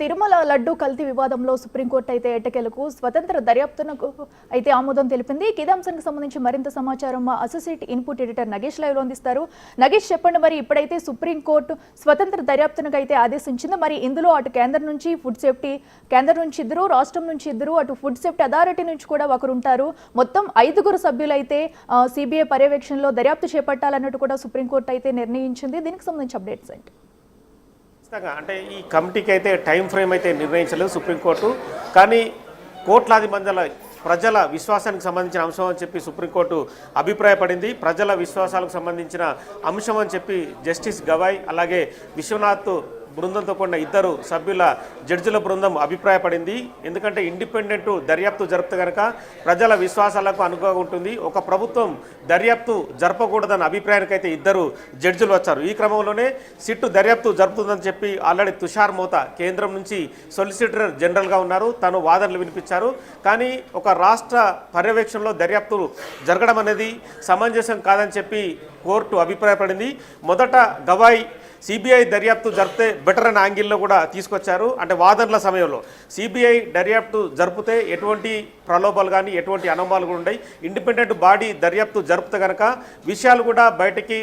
తిరుమల లడ్డు కల్తీ వివాదంలో సుప్రీంకోర్టు అయితే ఎట్టకేలకు స్వతంత్ర దర్యాప్తునకు అయితే ఆమోదం తెలిపింది. కిదాంశానికి సంబంధించి మరింత సమాచారం మా అసోసియేట్ ఇన్పుట్ ఎడిటర్ నగేష్ లైవ్లో అందిస్తారు. నగేష్ చెప్పండి మరి ఇప్పుడైతే సుప్రీంకోర్టు స్వతంత్ర దర్యాప్తునకు అయితే ఆదేశించింది. మరి ఇందులో అటు కేంద్రం నుంచి ఫుడ్ సేఫ్టీ కేంద్రం నుంచి ఇద్దరు రాష్ట్రం నుంచి ఇద్దరు అటు ఫుడ్ సేఫ్టీ అథారిటీ నుంచి కూడా ఒకరు ఉంటారు మొత్తం ఐదుగురు సభ్యులైతే సిబిఐ పర్యవేక్షణలో దర్యాప్తు చేపట్టాలన్నట్టు కూడా సుప్రీంకోర్టు అయితే నిర్ణయించింది. దీనికి సంబంధించి అప్డేట్స్ ఏంటి? ఖచ్చితంగా. అంటే ఈ కమిటీకి అయితే టైం ఫ్రేమ్ అయితే నిర్ణయించలేదు సుప్రీంకోర్టు. కానీ కోట్లాది మందిల ప్రజల విశ్వాసానికి సంబంధించిన అంశం అని చెప్పి సుప్రీంకోర్టు అభిప్రాయపడింది. ప్రజల విశ్వాసాలకు సంబంధించిన అంశం అని చెప్పి జస్టిస్ గవాయ్ అలాగే విశ్వనాథ్ బృందంతో కూడిన ఇద్దరు సభ్యుల జడ్జిల బృందం అభిప్రాయపడింది. ఎందుకంటే ఇండిపెండెంట్ దర్యాప్తు జరుపుతే కనుక ప్రజల విశ్వాసాలకు అనుగుణంగా ఉంటుంది. ఒక ప్రభుత్వం దర్యాప్తు జరపకూడదన్న అభిప్రాయానికి అయితే ఇద్దరు జడ్జిలు వచ్చారు. ఈ క్రమంలోనే సిట్టు దర్యాప్తు జరుపుతుందని చెప్పి ఆల్రెడీ తుషార్ మోతా కేంద్రం నుంచి సొలిసిటర్ జనరల్గా ఉన్నారు. తను వాదనలు వినిపించారు. కానీ ఒక రాష్ట్ర పర్యవేక్షణలో దర్యాప్తు జరగడం అనేది సమంజసం కాదని చెప్పి కోర్టు అభిప్రాయపడింది. మొదట గవాయ్ సిబిఐ దర్యాప్తు జరిపితే బెటర్ అనే యాంగిల్లో కూడా తీసుకొచ్చారు. అంటే వాదనల సమయంలో సిబిఐ దర్యాప్తు జరిపితే ఎటువంటి ప్రలోభాలు కానీ ఎటువంటి అనుమానాలు కూడా ఉన్నాయి ఇండిపెండెంట్ బాడీ దర్యాప్తు జరిపితే కనుక విషయాలు కూడా బయటికి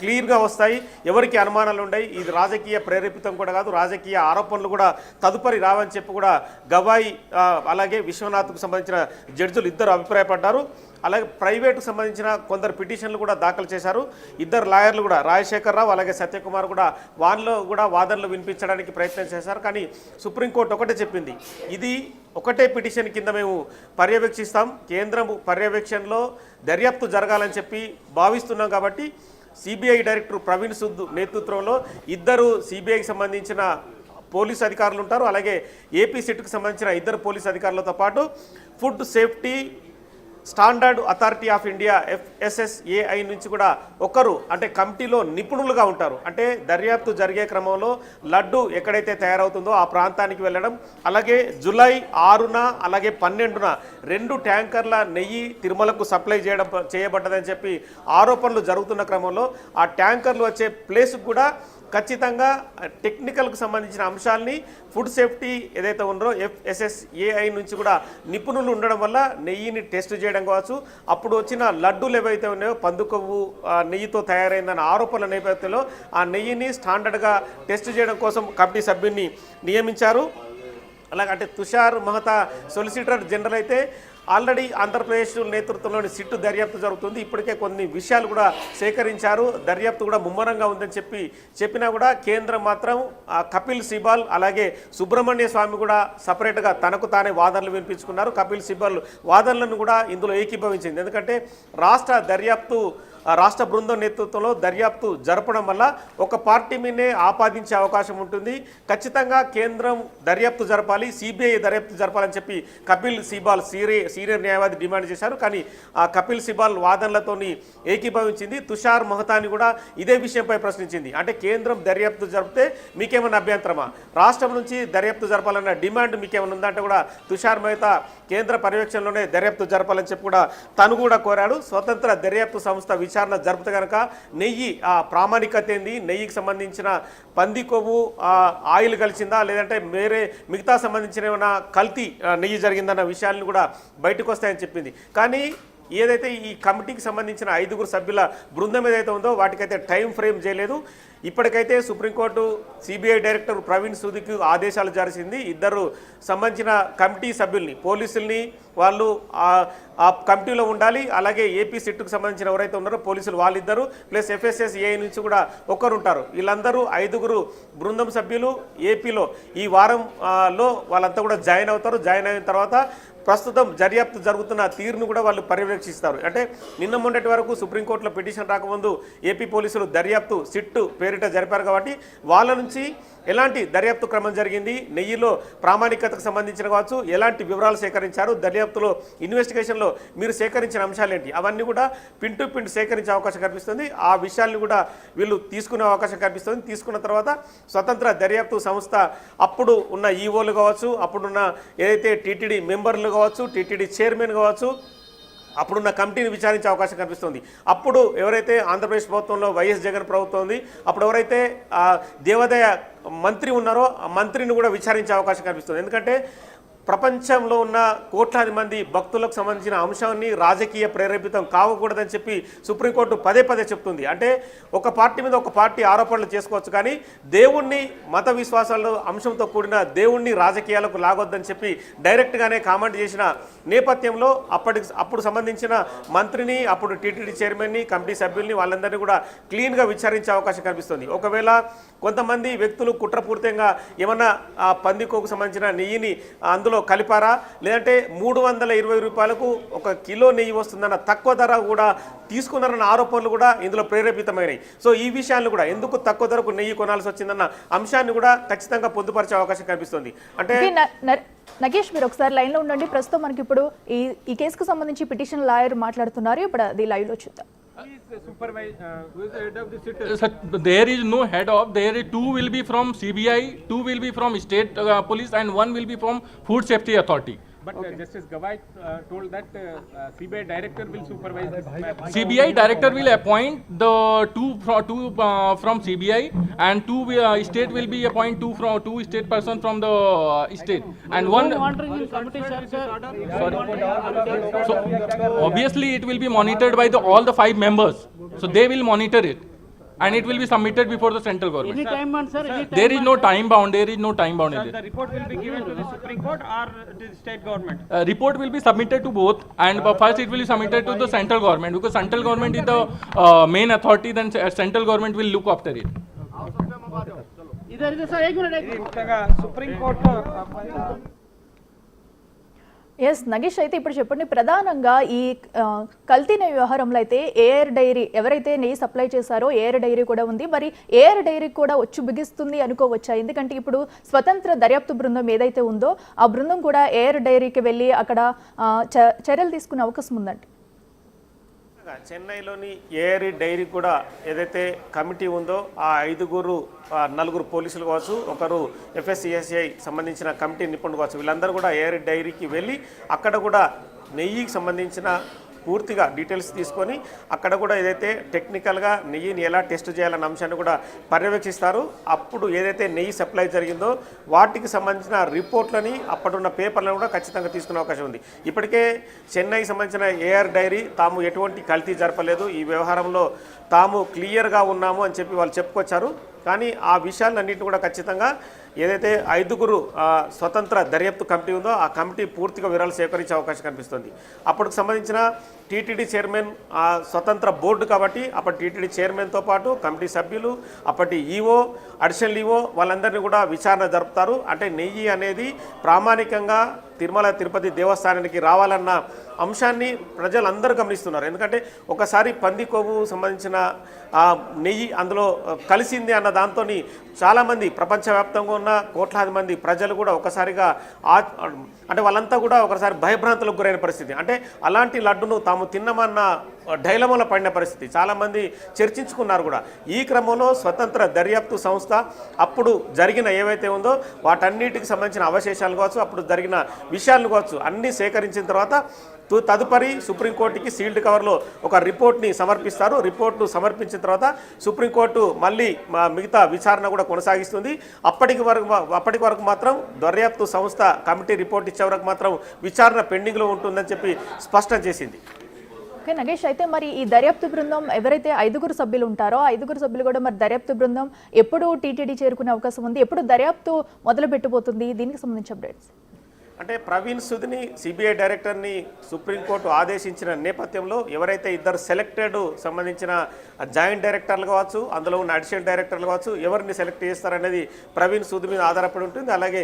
క్లియర్గా వస్తాయి. ఎవరికి అనుమానాలు ఉన్నాయి ఇది రాజకీయ ప్రేరేపితం కూడా కాదు. రాజకీయ ఆరోపణలు కూడా తదుపరి రావని చెప్పి కూడా గవాయి అలాగే విశ్వనాథ్కు సంబంధించిన జడ్జులు ఇద్దరు అభిప్రాయపడ్డారు. అలాగే ప్రైవేటుకు సంబంధించిన కొందరు పిటిషన్లు కూడా దాఖలు చేశారు. ఇద్దరు లాయర్లు కూడా రాజశేఖర్ రావు అలాగే సత్యకుమార్ కూడా వాన్లో కూడా వాదనలు వినిపించడానికి ప్రయత్నం చేశారు. కానీ సుప్రీంకోర్టు ఒకటే చెప్పింది. ఇది ఒకటే పిటిషన్ కింద మేము పర్యవేక్షిస్తాం. కేంద్రం పర్యవేక్షణలో దర్యాప్తు జరగాలని చెప్పి భావిస్తున్నాం కాబట్టి సిబిఐ డైరెక్టర్ ప్రవీణ్ సుద్ నేతృత్వంలో ఇద్దరు సిబిఐకి సంబంధించిన పోలీస్ అధికారులు ఉంటారు. అలాగే ఏపీ సిట్కు సంబంధించిన ఇద్దరు పోలీస్ అధికారులతో పాటు food safety standard authority of India FSSAI నుంచి కూడా ఒకరు అంటే కమిటీలో నిపుణులుగా ఉంటారు. అంటే దర్యాప్తు జరిగే క్రమంలో లడ్డు ఎక్కడైతే తయారవుతుందో ఆ ప్రాంతానికి వెళ్ళడం అలాగే జులై ఆరున అలాగే పన్నెండున రెండు ట్యాంకర్ల నెయ్యి తిరుమలకు సప్లై చేయడం చేయబడ్డదని చెప్పి ఆరోపణలు జరుగుతున్న క్రమంలో ఆ ట్యాంకర్లు వచ్చే ప్లేస్ కూడా ఖచ్చితంగా టెక్నికల్కు సంబంధించిన అంశాలని ఫుడ్ సేఫ్టీ ఏదైతే ఉన్నారో ఎఫ్ఎస్ఎస్ఏఐ నుంచి కూడా నిపుణులు ఉండడం వల్ల నెయ్యిని టెస్ట్ చేయడం కావచ్చు. అప్పుడు వచ్చిన లడ్డూలు ఏవైతే ఉన్నాయో పందుకొవ్వు ఆ, నెయ్యితో తయారైందన్న ఆరోపణల నేపథ్యంలో ఆ నెయ్యిని స్టాండర్డ్గా టెస్ట్ చేయడం కోసం కమిటీ సభ్యున్ని నియమించారు. అలాగంటే అంటే తుషార్ మహతా సొలిసిటర్ జనరల్ అయితే ఆల్రెడీ ఆంధ్రప్రదేశ్ నేతృత్వంలోని సిట్టు దర్యాప్తు జరుగుతుంది. ఇప్పటికే కొన్ని విషయాలు కూడా సేకరించారు. దర్యాప్తు కూడా ముమ్మరంగా ఉందని చెప్పి చెప్పినా కూడా కేంద్రం మాత్రం కపిల్ సిబాల్ అలాగే సుబ్రహ్మణ్య స్వామి కూడా సపరేట్గా తనకు తానే వాదనలు వినిపించుకున్నారు. కపిల్ సిబాల్ వాదనలను కూడా ఇందులో ఏకీభవించింది. ఎందుకంటే రాష్ట్ర దర్యాప్తు రాష్ట్ర బృందం నేతృత్వంలో దర్యాప్తు జరపడం వల్ల ఒక పార్టీ మీదనే ఆపాదించే అవకాశం ఉంటుంది. ఖచ్చితంగా కేంద్రం దర్యాప్తు జరపాలి సిబిఐ దర్యాప్తు జరపాలని చెప్పి కపిల్ సిబాల్ సీరే సీనియర్ న్యాయవాది డిమాండ్ చేశారు. కానీ ఆ కపిల్ సిబాల్ వాదనలతోని ఏకీభవించింది. తుషార్ మహతాని కూడా ఇదే విషయంపై ప్రశ్నించింది. అంటే కేంద్రం దర్యాప్తు జరిపితే మీకేమైనా అభ్యంతరమా? రాష్ట్రం నుంచి దర్యాప్తు జరపాలన్న డిమాండ్ మీకేమైనా ఉందంటే కూడా తుషార్ మెహతా కేంద్ర పర్యవేక్షణలోనే దర్యాప్తు జరపాలని చెప్పి కూడా తను కూడా కోరాడు. స్వతంత్ర దర్యాప్తు సంస్థ విచారణ జరిపితే కనుక నెయ్యి ఆ ప్రామాణికత ఏంది? నెయ్యికి సంబంధించిన పంది కొవ్వు ఆయిల్ కలిసిందా? లేదంటే వేరే మిగతా సంబంధించిన ఏమైనా కల్తీ నెయ్యి జరిగిందన్న విషయాలను కూడా బయటకు వస్తాయని చెప్పింది. కానీ ఏదైతే ఈ కమిటీకి సంబంధించిన ఐదుగురు సభ్యుల బృందం ఏదైతే ఉందో వాటికైతే టైం ఫ్రేమ్ చేయలేదు. ఇప్పటికైతే supreme court CBI director Praveen సుదికి ఆదేశాలు జారిసింది ఇద్దరు సంబంధించిన కమిటీ సభ్యుల్ని పోలీసుల్ని వాళ్ళు ఆ- కమిటీలో ఉండాలి. అలాగే ఏపీ సిట్టుకు సంబంధించిన ఎవరైతే ఉన్నారో పోలీసులు వాళ్ళిద్దరు ప్లస్ ఎఫ్ఎస్ఎస్ఏ నుంచి కూడా ఒకరు ఉంటారు వీళ్ళందరూ ఐదుగురు బృందం సభ్యులు. ఏపీలో ఈ వారం లో వాళ్ళంతా కూడా జాయిన్ అవుతారు. జాయిన్ అయిన తర్వాత ప్రస్తుతం దర్యాప్తు జరుగుతున్న తీరును కూడా వాళ్ళు పర్యవేక్షిస్తారు. అంటే నిన్న మొన్నటి వరకు సుప్రీంకోర్టులో పిటిషన్ రాకముందు ఏపీ పోలీసులు దర్యాప్తు సిట్టు పేరిట జరిపారు కాబట్టి వాళ్ళ నుంచి ఎలాంటి దర్యాప్తు క్రమం జరిగింది నెయ్యిలో ప్రామాణికతకు సంబంధించిన కావచ్చు ఎలాంటి వివరాలు సేకరించారు దర్యాప్తులో ఇన్వెస్టిగేషన్లో మీరు సేకరించిన అంశాలు ఏంటి అవన్నీ కూడా పిన్ టు పిన్ సేకరించే అవకాశం కనిపిస్తుంది. ఆ విషయాల్ని కూడా వీళ్ళు తీసుకునే అవకాశం కనిపిస్తుంది. తీసుకున్న తర్వాత స్వతంత్ర దర్యాప్తు సంస్థ అప్పుడు ఉన్న ఈఓలు కావచ్చు అప్పుడున్న ఏదైతే టీటీడీ మెంబర్లు కావచ్చు టీటీడీ చైర్మన్ కావచ్చు అప్పుడున్న కమిటీని విచారించే అవకాశం కనిపిస్తుంది. అప్పుడు ఎవరైతే ఆంధ్రప్రదేశ్ ప్రభుత్వంలో వైఎస్ జగన్ ప్రభుత్వం ఉంది అప్పుడు ఎవరైతే దేవాదాయ మంత్రి ఉన్నారో ఆ మంత్రిని కూడా విచారించే అవకాశం కనిపిస్తుంది. ఎందుకంటే ప్రపంచంలో ఉన్న కోట్లాది మంది భక్తులకు సంబంధించిన అంశాన్ని రాజకీయ ప్రేరేపితం కావకూడదని చెప్పి సుప్రీంకోర్టు పదే పదే చెప్తుంది. అంటే ఒక పార్టీ మీద ఒక పార్టీ ఆరోపణలు చేసుకోవచ్చు కానీ దేవుణ్ణి మత విశ్వాసాల అంశంతో కూడిన దేవుణ్ణి రాజకీయాలకు లాగొద్దని చెప్పి డైరెక్ట్గానే కామెంట్ చేసిన నేపథ్యంలో అప్పటికి అప్పుడు సంబంధించిన మంత్రిని అప్పుడు టీటీడీ చైర్మన్ని కమిటీ సభ్యుల్ని వాళ్ళందరినీ కూడా క్లీన్గా విచారించే అవకాశం కనిపిస్తుంది. ఒకవేళ కొంతమంది వ్యక్తులు కుట్రపూర్తంగా ఏమన్నా పందికోకు సంబంధించిన నెయ్యిని అందులో కలిపారా? లేదంటే మూడు వందల ఇరవై రూపాయలకు ఒక కిలో నెయ్యి వస్తుందన్న తక్కువ ధర కూడా తీసుకున్నారన్న ఆరోపణలు కూడా ఇందులో ప్రేరేపితమైనవి సో ఈ విషయాన్ని కూడా ఎందుకు తక్కువ ధరకు నెయ్యి కొనాల్సి వచ్చిందన్న అంశాన్ని కూడా ఖచ్చితంగా పొందుపరిచే అవకాశం కనిపిస్తుంది. అంటే నగేష్ మీరు ఒకసారి లైన్లో ఉండండి. ప్రస్తుతం మనకి ఇప్పుడు ఈ ఈ కేసుకు సంబంధించి పిటిషన్ లాయర్ మాట్లాడుతున్నారు. ఇప్పుడు అది లైవ్లో చూద్దాం. Uh, there is no head of. There two will be from CBI, two will be from state uh, police, and one will be from Food Safety Authority. But uh, Justice Gawai uh, told that uh, uh, CBI director will supervise this matter. CBI director will appoint the two from two uh, from CBI, and two uh, state will be appoint two from two state person from the uh, state, and one. So obviously it will be monitored by the all the five members. So they will monitor it, and it will be submitted before the central government. Any time bound, sir. There is no time bound. There is no time bound. Sir, the report will be given to the Supreme Court or the state government? Uh, report will be submitted to both, and uh, first it will be submitted to the central government because central government is the uh, main authority. Then uh, central government will look after it. इधर इधर sir एक minute एक minute supreme court yes Nagesh అయితే ఇప్పుడు చెప్పండి. ప్రధానంగా ఈ కల్తీ నెయ్యి వ్యవహారంలో అయితే ఎయిర్ డైరీ ఎవరైతే నెయ్యి సప్లై చేశారో ఎయిర్ డైరీ కూడా ఉంది. మరి ఎయిర్ డైరీ కూడా వచ్చి బిగిస్తుంది అనుకోవచ్చా? ఎందుకంటే ఇప్పుడు స్వతంత్ర దర్యాప్తు బృందం ఏదైతే ఉందో ఆ బృందం కూడా ఎయిర్ డైరీకి వెళ్ళి అక్కడ చ- చర్యలు తీసుకునే అవకాశం ఉందండి చెన్నైలోని ఏఆర్ డైరీ కూడా ఏదైతే కమిటీ ఉందో ఆ ఐదుగురు నలుగురు పోలీసులు కావచ్చు ఒకరు ఎఫ్ఎస్సిఎస్ఐ సంబంధించిన కమిటీ నిపుణులు కావచ్చు వీళ్ళందరూ కూడా ఏఆర్ డైరీకి వెళ్ళి అక్కడ కూడా నెయ్యికి సంబంధించిన పూర్తిగా డీటెయిల్స్ తీసుకొని అక్కడ కూడా ఏదైతే టెక్నికల్గా నెయ్యిని ఎలా టెస్ట్ చేయాలన్న అంశాన్ని కూడా పర్యవేక్షిస్తారు. అప్పుడు ఏదైతే నెయ్యి సప్లై జరిగిందో వాటికి సంబంధించిన రిపోర్ట్లని అప్పుడున్న పేపర్లను కూడా ఖచ్చితంగా తీసుకునే అవకాశం ఉంది. ఇప్పటికే చెన్నై సంబంధించిన ఏఆర్ డైరీ తాము ఎటువంటి కల్తీ జరపలేదు. ఈ వ్యవహారంలో తాము క్లియర్గా ఉన్నాము అని చెప్పి వాళ్ళు చెప్పుకొచ్చారు. కానీ ఆ విషయాలన్నింటినీ కూడా ఖచ్చితంగా ఏదైతే ఐదుగురు స్వతంత్ర దర్యాప్తు కమిటీ ఉందో ఆ కమిటీ పూర్తిగా వివరాలు సేకరించే అవకాశం కనిపిస్తుంది. అప్పటికి సంబంధించిన టీటీడీ చైర్మన్ ఆ, స్వతంత్ర బోర్డు కాబట్టి అప్పటి టీటీడీ చైర్మన్తో పాటు కమిటీ సభ్యులు అప్పటి ఈఓ అడిషనల్ ఈఓ వాళ్ళందరినీ కూడా విచారణ జరుపుతారు. అంటే నెయ్యి అనేది ప్రామాణికంగా తిరుమల తిరుపతి దేవస్థానానికి రావాలన్న అంశాన్ని ప్రజలందరూ గమనిస్తున్నారు. ఎందుకంటే ఒకసారి పంది కొవ్వు సంబంధించిన ఆ నెయ్యి అందులో కలిసింది అన్న దాంతో చాలామంది ప్రపంచవ్యాప్తంగా ఉన్న కోట్లాది మంది ప్రజలు కూడా ఒకసారిగా ఆ అంటే వాళ్ళంతా కూడా ఒకసారి భయభ్రాంతులకు గురైన పరిస్థితి. అంటే అలాంటి లడ్డును తాము తిన్నామన్న డైలమోలో పడిన పరిస్థితి. చాలామంది చర్చించుకున్నారు కూడా. ఈ క్రమంలో స్వతంత్ర దర్యాప్తు సంస్థ అప్పుడు జరిగిన ఏవైతే ఉందో వాటన్నిటికి సంబంధించిన అవశేషాలు కావచ్చు అప్పుడు జరిగిన విషయాలు కావచ్చు అన్నీ సేకరించిన తర్వాత తు- తదుపరి సుప్రీంకోర్టుకి సీల్డ్ కవర్లో ఒక రిపోర్ట్ని సమర్పిస్తారు. రిపోర్ట్ను సమర్పించిన తర్వాత సుప్రీంకోర్టు మళ్ళీ మా మిగతా విచారణ కూడా కొనసాగిస్తుంది. అప్పటికి వరకు అప్పటికి వరకు మాత్రం దర్యాప్తు సంస్థ కమిటీ రిపోర్ట్ ఇచ్చే వరకు మాత్రం విచారణ పెండింగ్లో ఉంటుందని చెప్పి స్పష్టం చేసింది. ఓకే నగేష్. అయితే మరి ఈ దర్యాప్తు బృందం ఎవరైతే ఐదుగురు సభ్యులు ఉంటారో ఐదుగురు సభ్యులు కూడా మరి దర్యాప్తు బృందం ఎప్పుడు టీటీడీ చేరుకునే అవకాశం ఉంది. ఎప్పుడు దర్యాప్తు మొదలు పెట్టబోతుంది దీనికి సంబంధించి అప్డేట్స్. అంటే ప్రవీణ్ సుధిని సిబిఐ డైరెక్టర్ని సుప్రీంకోర్టు ఆదేశించిన నేపథ్యంలో ఎవరైతే ఇద్దరు సెలెక్టెడ్ సంబంధించిన జాయింట్ డైరెక్టర్లు కావచ్చు అందులో ఉన్న అడిషనల్ డైరెక్టర్లు కావచ్చు ఎవరిని సెలెక్ట్ చేస్తారనేది ప్రవీణ్ సుధి మీద ఆధారపడి ఉంటుంది. అలాగే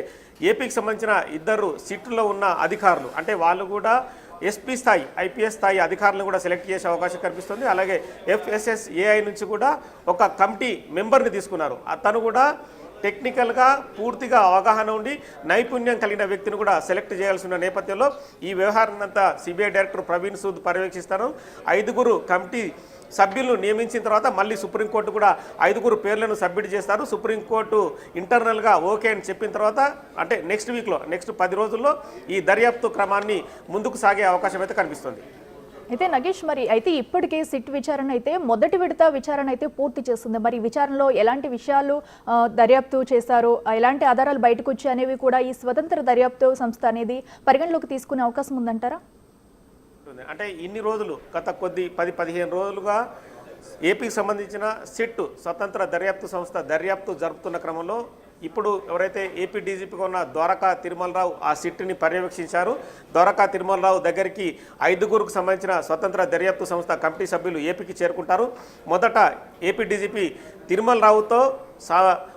ఏపీకి సంబంధించిన ఇద్దరు సిట్లో ఉన్న అధికారులు అంటే వాళ్ళు కూడా ఎస్పీ స్థాయి ఐపీఎస్ స్థాయి అధికారులను కూడా సెలెక్ట్ చేసే అవకాశం కనిపిస్తుంది. అలాగే ఎఫ్ఎస్ఎస్ఏఐ నుంచి కూడా ఒక కమిటీ మెంబర్ని తీసుకున్నారు. అతను కూడా టెక్నికల్గా పూర్తిగా అవగాహన ఉండి నైపుణ్యం కలిగిన వ్యక్తిని కూడా సెలెక్ట్ చేయాల్సిన నేపథ్యంలో ఈ వ్యవహారాన్నంతా సిబిఐ డైరెక్టర్ ప్రవీణ్ సూద్ పర్యవేక్షిస్తారు. ఐదుగురు కమిటీ సభ్యులను నియమించిన తర్వాత మళ్ళీ సుప్రీంకోర్టు కూడా ఐదుగురు పేర్లను సబ్మిట్ చేస్తారు. సుప్రీంకోర్టు ఇంటర్నల్గా ఓకే అని చెప్పిన తర్వాత అంటే నెక్స్ట్ వీక్లో నెక్స్ట్ పది రోజుల్లో ఈ దర్యాప్తు క్రమాన్ని ముందుకు సాగే అవకాశం అయితే కనిపిస్తుంది. అయితే నగేష్ మరి అయితే ఇప్పటికే సిట్ విచారణ అయితే మొదటి విడత విచారణ అయితే పూర్తి చేస్తుంది. మరి విచారణలో ఎలాంటి విషయాలు దర్యాప్తు చేశారు? ఎలాంటి ఆధారాలు బయటకు వచ్చాయి అనేవి కూడా ఈ స్వతంత్ర దర్యాప్తు సంస్థ అనేది పరిగణలోకి తీసుకునే అవకాశం ఉందంటారా? అంటే ఇన్ని రోజులు గత కొద్ది పది పదిహేను రోజులుగా ఏపీకి సంబంధించిన సిట్ స్వతంత్ర దర్యాప్తు సంస్థ దర్యాప్తు జరుపుతున్న క్రమంలో ఇప్పుడు ఎవరైతే ఏపీ డీజీపీగా ఉన్న ద్వారకా తిరుమలరావు ఆ సిట్ని పర్యవేక్షించారు. ద్వారకా తిరుమలరావు దగ్గరికి ఐదుగురుకు సంబంధించిన స్వతంత్ర దర్యాప్తు సంస్థ కమిటీ సభ్యులు ఏపీకి చేరుకుంటారు. మొదట ఏపీ డీజీపీ తిరుమలరావుతో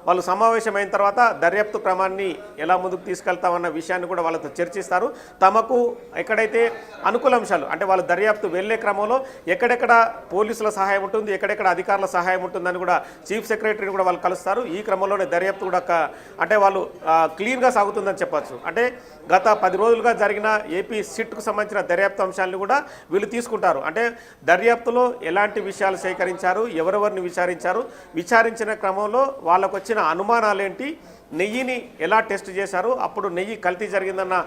వాళ్ళు సమావేశమైన తర్వాత దర్యాప్తు క్రమాన్ని ఎలా ముందుకు తీసుకెళ్తామన్న విషయాన్ని కూడా వాళ్ళతో చర్చిస్తారు. తమకు ఎక్కడైతే అనుకూల అంశాలు అంటే వాళ్ళ దర్యాప్తు వెళ్ళే క్రమంలో ఎక్కడెక్కడ పోలీసుల సహాయం ఉంటుంది ఎక్కడెక్కడ అధికారుల సహాయం ఉంటుందని కూడా చీఫ్ సెక్రటరీని కూడా వాళ్ళు కలుస్తారు. ఈ క్రమంలోనే దర్యాప్తు కూడా అంటే వాళ్ళు క్లీన్గా సాగుతుందని చెప్పచ్చు. అంటే గత పది రోజులుగా జరిగిన ఏపీ సిట్కు సంబంధించిన దర్యాప్తు అంశాలను కూడా వీళ్ళు తీసుకుంటారు. అంటే దర్యాప్తులో ఎలాంటి విషయాలు సేకరించారు ఎవరెవరిని విచారించారు విచారించిన క్రమంలో వాళ్ళకు వచ్చిన అనుమానాలేంటి? నెయ్యిని ఎలా టెస్ట్ చేశారు? అప్పుడు నెయ్యి కల్తీ జరిగిందన్న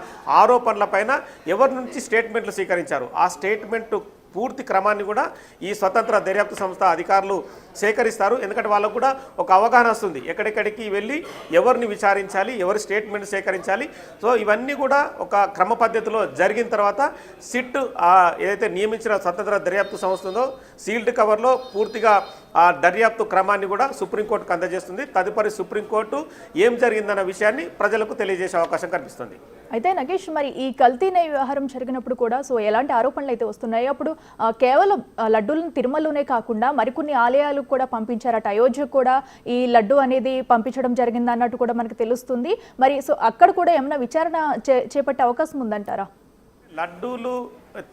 ఆరోపణలపైన ఎవరి నుంచి స్టేట్మెంట్లు స్వీకరించారు? ఆ స్టేట్మెంట్ పూర్తి క్రమాన్ని కూడా ఈ స్వతంత్ర దర్యాప్తు సంస్థ అధికారులు సేకరిస్తారు. ఎందుకంటే వాళ్ళకు కూడా ఒక అవగాహన వస్తుంది. ఎక్కడెక్కడికి వెళ్ళి ఎవరిని విచారించాలి ఎవరి స్టేట్మెంట్ సేకరించాలి. సో ఇవన్నీ కూడా ఒక క్రమ పద్ధతిలో జరిగిన తర్వాత సిట్ ఏదైతే నియమించిన స్వతంత్ర దర్యాప్తు సంస్థ ఉందో సీల్డ్ కవర్లో పూర్తిగా ఆ దర్యాప్తు క్రమాన్ని కూడా సుప్రీంకోర్టుకు అందజేస్తుంది. తదుపరి సుప్రీంకోర్టు ఏం జరిగిందన్న విషయాన్ని ప్రజలకు తెలియజేసే అవకాశం కనిపిస్తుంది. అయితే నగేష్ మరి ఈ కల్తీనే వ్యవహారం జరిగినప్పుడు కూడా సో ఎలాంటి ఆరోపణలు అయితే వస్తున్నాయి? అప్పుడు కేవలం లడ్డూలను తిరుమలలోనే కాకుండా మరికొన్ని ఆలయాలకు కూడా పంపించారట అయోధ్యకు కూడా ఈ లడ్డు అనేది పంపించడం జరిగింది అన్నట్టు కూడా మనకు తెలుస్తుంది. మరి సో అక్కడ కూడా ఏమైనా విచారణ చే- చేపట్టే అవకాశం ఉందంటారా? లడ్డూలు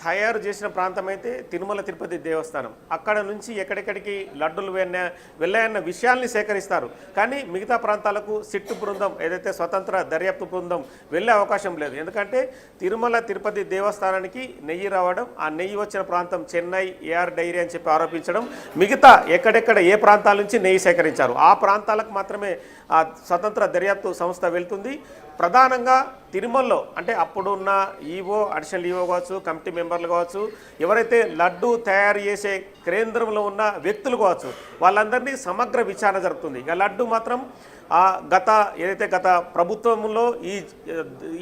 తయారు చేసిన ప్రాంతం అయితే తిరుమల తిరుపతి దేవస్థానం. అక్కడ నుంచి ఎక్కడెక్కడికి లడ్డూలు వెళ్ళ వెళ్ళాయన్న విషయాల్ని సేకరిస్తారు. కానీ మిగతా ప్రాంతాలకు సిట్టు బృందం ఏదైతే స్వతంత్ర దర్యాప్తు బృందం వెళ్ళే అవకాశం లేదు. ఎందుకంటే తిరుమల తిరుపతి దేవస్థానానికి నెయ్యి రావడం ఆ నెయ్యి వచ్చిన ప్రాంతం చెన్నై ఏఆర్ డైరీ అని చెప్పి ఆరోపించడం మిగతా ఎక్కడెక్కడ ఏ ప్రాంతాల నుంచి నెయ్యి సేకరించారు. ఆ ప్రాంతాలకు మాత్రమే ఆ స్వతంత్ర దర్యాప్తు సంస్థ వెళ్తుంది. ప్రధానంగా తిరుమలలో అంటే అప్పుడున్న ఈవో అడిషనల్ ఈవో కావచ్చు కమిటీ మెంబర్లు కావచ్చు ఎవరైతే లడ్డు తయారు చేసే కేంద్రంలో ఉన్న వ్యక్తులు కావచ్చు వాళ్ళందరినీ సమగ్ర విచారణ జరుగుతుంది ఇక లడ్డు మాత్రం ఆ గత ఏదైతే గత ప్రభుత్వంలో ఈ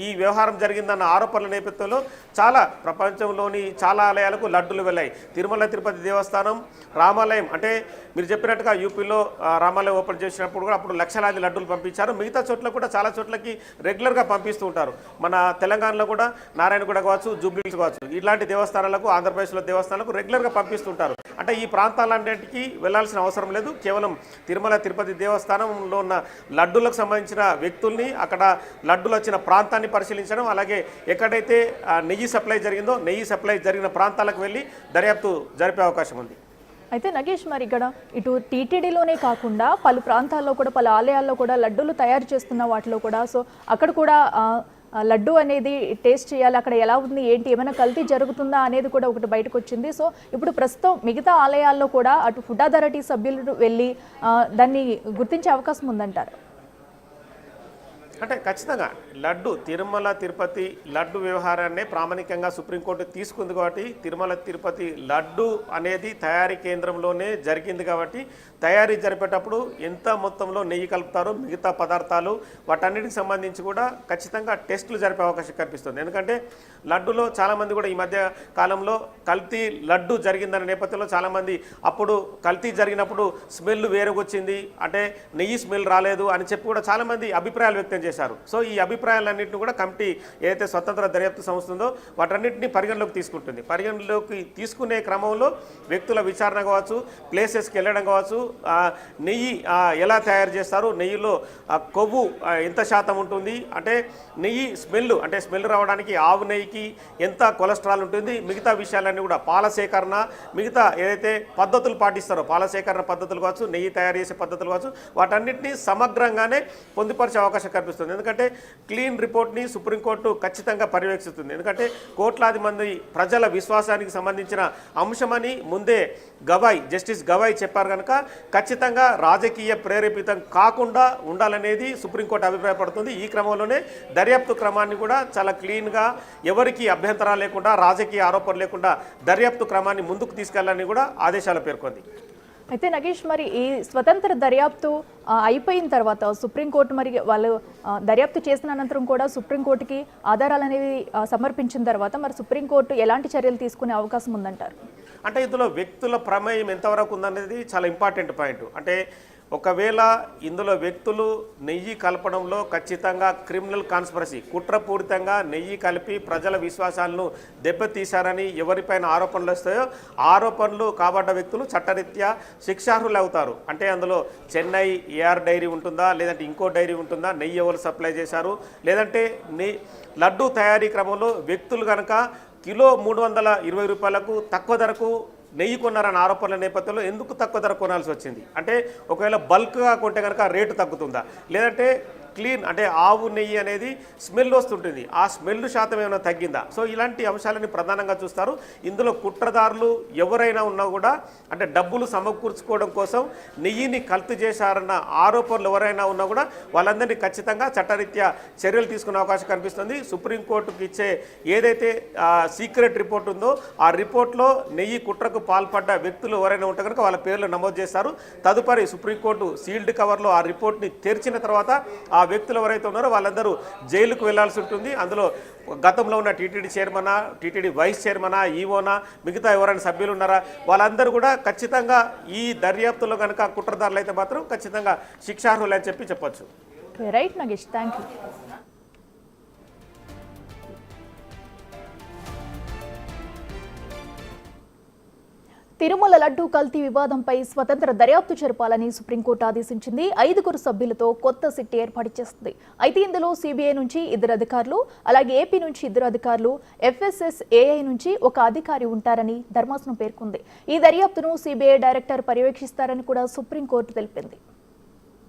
ఈ వ్యవహారం జరిగిందన్న ఆరోపణల నేపథ్యంలో చాలా ప్రపంచంలోని చాలా ఆలయాలకు లడ్డులు వెళ్ళాయి. తిరుమల తిరుపతి దేవస్థానం రామాలయం అంటే మీరు చెప్పినట్టుగా యూపీలో రామాలయం ఓపెన్ చేసినప్పుడు కూడా అప్పుడు లక్షలాది లడ్డులు పంపించారు. మిగతా చోట్ల కూడా చాలా చోట్లకి రెగ్యులర్గా పంపిస్తూ ఉంటారు. మన తెలంగాణలో కూడా నారాయణగూడ కావచ్చు జూబ్లీస్ కావచ్చు ఇలాంటి దేవస్థానాలకు ఆంధ్రప్రదేశ్లో దేవస్థానాలకు రెగ్యులర్గా పంపిస్తుంటారు అంటే ఈ ప్రాంతాలన్నింటికి వెళ్ళాల్సిన అవసరం లేదు. కేవలం తిరుమల తిరుపతి దేవస్థానంలో ఉన్న లడ్డులకు సంబంధించిన వ్యక్తుల్ని అక్కడ లడ్డులు వచ్చిన ప్రాంతాన్ని పరిశీలించడం అలాగే ఎక్కడైతే నెయ్యి సప్లై జరిగిందో నెయ్యి సప్లై జరిగిన ప్రాంతాలకు వెళ్ళి దర్యాప్తు జరిపే అవకాశం ఉంది. అయితే నగేష్ మరి ఇక్కడ ఇటు టీటీడీలోనే కాకుండా పలు ప్రాంతాల్లో కూడా పలు ఆలయాల్లో కూడా లడ్డూలు తయారు చేస్తున్న వాటిలో కూడా సో అక్కడ కూడా లడ్డు అనేది టేస్ట్ చేయాలి అక్కడ ఎలా ఉంది ఏంటి ఏమైనా కల్తీ జరుగుతుందా అనేది కూడా ఒకటి బయటకు వచ్చింది. సో ఇప్పుడు ప్రస్తుతం మిగతా ఆలయాల్లో కూడా అటు ఫుడ్ అథారిటీ సభ్యులు వెళ్ళి దాన్ని గుర్తించే అవకాశం ఉందంటారు. అంటే ఖచ్చితంగా లడ్డు తిరుమల తిరుపతి లడ్డు వ్యవహారాన్ని ప్రామాణికంగా సుప్రీంకోర్టు తీసుకుంది కాబట్టి తిరుమల తిరుపతి లడ్డు అనేది తయారీ కేంద్రంలోనే జరిగింది కాబట్టి తయారీ జరిపేటప్పుడు ఎంత మొత్తంలో నెయ్యి కలుపుతారో మిగతా పదార్థాలు వాటన్నిటికి సంబంధించి కూడా ఖచ్చితంగా టెస్టులు జరిపే అవకాశం కనిపిస్తుంది ఎందుకంటే లడ్డులో చాలామంది కూడా ఈ మధ్య కాలంలో కల్తీ లడ్డు జరిగిందనే నేపథ్యంలో చాలామంది అప్పుడు కల్తీ జరిగినప్పుడు స్మెల్ వేరుగొచ్చింది అంటే నెయ్యి స్మెల్ రాలేదు అని చెప్పి కూడా చాలామంది అభిప్రాయాలు వ్యక్తం చేశారు. సో ఈ అభిప్రాయాలన్నింటినీ కూడా కమిటీ ఏదైతే స్వతంత్ర దర్యాప్తు సంస్థ ఉందో వాటన్నింటినీ పరిగణలోకి తీసుకుంటుంది. పరిగణలోకి తీసుకునే క్రమంలో వ్యక్తుల విచారణ కావచ్చు ప్లేసెస్కి వెళ్ళడం కావచ్చు నెయ్యి ఎలా తయారు చేస్తారు నెయ్యిలో కొవ్వు ఎంత శాతం ఉంటుంది అంటే నెయ్యి స్మెల్ అంటే స్మెల్ రావడానికి ఆవు నెయ్యికి ఎంత కొలెస్ట్రాల్ ఉంటుంది మిగతా విషయాలన్నీ కూడా పాల సేకరణ మిగతా ఏదైతే పద్ధతులు పాటిస్తారో పాల సేకరణ పద్ధతులు కావచ్చు నెయ్యి తయారు చేసే పద్ధతులు కావచ్చు వాటన్నిటిని సమగ్రంగానే పొందుపరిచే అవకాశం కనిపిస్తుంది. వస్తుంది ఎందుకంటే క్లీన్ రిపోర్ట్ని సుప్రీంకోర్టు ఖచ్చితంగా పర్యవేక్షిస్తుంది. ఎందుకంటే కోట్లాది మంది ప్రజల విశ్వాసానికి సంబంధించిన అంశమని ముందే గవాయ్ జస్టిస్ గవాయ్ చెప్పారు కనుక ఖచ్చితంగా రాజకీయ ప్రేరేపితం కాకుండా ఉండాలనేది సుప్రీంకోర్టు అభిప్రాయపడుతుంది. ఈ క్రమంలోనే దర్యాప్తు క్రమాన్ని కూడా చాలా క్లీన్గా ఎవరికి అభ్యంతరాలు లేకుండా రాజకీయ ఆరోపణలు లేకుండా దర్యాప్తు క్రమాన్ని ముందుకు తీసుకెళ్ళాలని కూడా ఆదేశాలు పేర్కొంది. అయితే నగేష్ మరి ఈ స్వతంత్ర దర్యాప్తు అయిపోయిన తర్వాత సుప్రీంకోర్టు మరి వాళ్ళు దర్యాప్తు చేసిన అనంతరం కూడా సుప్రీంకోర్టుకి ఆధారాలు అనేవి సమర్పించిన తర్వాత మరి సుప్రీంకోర్టు ఎలాంటి చర్యలు తీసుకునే అవకాశం ఉందంటారు? అంటే ఇందులో వ్యక్తుల ప్రమేయం ఎంతవరకు ఉందనేది చాలా ఇంపార్టెంట్ పాయింట్. అంటే ఒకవేళ ఇందులో వ్యక్తులు నెయ్యి కలపడంలో ఖచ్చితంగా క్రిమినల్ కాన్స్పరసీ కుట్రపూరితంగా నెయ్యి కలిపి ప్రజల విశ్వాసాలను దెబ్బతీశారని ఎవరిపైన ఆరోపణలు వస్తాయో ఆరోపణలు కాబడ్డ వ్యక్తులు చట్టరీత్యా శిక్షార్హులు అవుతారు. అంటే అందులో చెన్నై ఏఆర్ డైరీ ఉంటుందా లేదంటే ఇంకో డైరీ ఉంటుందా నెయ్యి ఎవరు సప్లై చేశారు లేదంటే నెయ్యి లడ్డు తయారీ క్రమంలో వ్యక్తులు కనుక కిలో మూడు వందల ఇరవై రూపాయలకు తక్కువ ధరకు నెయ్యి కొన్నారన్న ఆరోపణల నేపథ్యంలో ఎందుకు తక్కువ ధర కొనాల్సి వచ్చింది? అంటే ఒకవేళ బల్క్గా కొంటే కనుక రేటు తగ్గుతుందా? లేదంటే క్లీన్ అంటే ఆవు నెయ్యి అనేది స్మెల్ వస్తుంటుంది. ఆ స్మెల్ శాతం ఏమైనా తగ్గిందా? సో ఇలాంటి అంశాలని ప్రధానంగా చూస్తారు. ఇందులో కుట్రదారులు ఎవరైనా ఉన్నా కూడా అంటే డబ్బులు సమకూర్చుకోవడం కోసం నెయ్యిని కల్తీ చేశారన్న ఆరోపణలు ఎవరైనా ఉన్నా కూడా వాళ్ళందరినీ ఖచ్చితంగా చట్టరీత్యా చర్యలు తీసుకునే అవకాశం కనిపిస్తుంది. సుప్రీంకోర్టుకి ఇచ్చే ఏదైతే సీక్రెట్ రిపోర్ట్ ఉందో ఆ రిపోర్ట్లో నెయ్యి కుట్రకు పాల్పడ్డ వ్యక్తులు ఎవరైనా ఉంటే కనుక వాళ్ళ పేర్లు నమోదు చేస్తారు. తదుపరి సుప్రీంకోర్టు సీల్డ్ కవర్లో ఆ రిపోర్ట్ని తెరిచిన తర్వాత ఆ వ్యక్తులు ఎవరైతే ఉన్నారో వాళ్ళందరూ జైలుకు వెళ్ళాల్సి ఉంటుంది. అందులో గతంలో ఉన్న టీటీడీ చైర్మనా టీటీడీ వైస్ చైర్మనా ఈవోనా మిగతా ఎవరైనా సభ్యులు ఉన్నారా? వాళ్ళందరూ కూడా ఖచ్చితంగా ఈ దర్యాప్తులో కనుక కుట్రదారులు అయితే మాత్రం ఖచ్చితంగా శిక్షార్హులు అని చెప్పి చెప్పచ్చు. Right Nagesh. Thank you Tirumala laddu కల్తీ వివాదంపై స్వతంత్ర దర్యాప్తు జరపాలని సుప్రీంకోర్టు ఆదేశించింది. ఐదుగురు సభ్యులతో కొత్త సిట్ ఏర్పాటు చేస్తుంది. అయితే ఇందులో సిబిఐ నుంచి ఇద్దరు అధికారులు అలాగే ఏపీ నుంచి ఇద్దరు అధికారులు ఎఫ్ఎస్ఎస్ ఏఐ నుంచి ఒక అధికారి ఉంటారని ధర్మాసనం పేర్కొంది. ఈ దర్యాప్తును సిబిఐ డైరెక్టర్ పర్యవేక్షిస్తారని కూడా సుప్రీంకోర్టు తెలిపింది.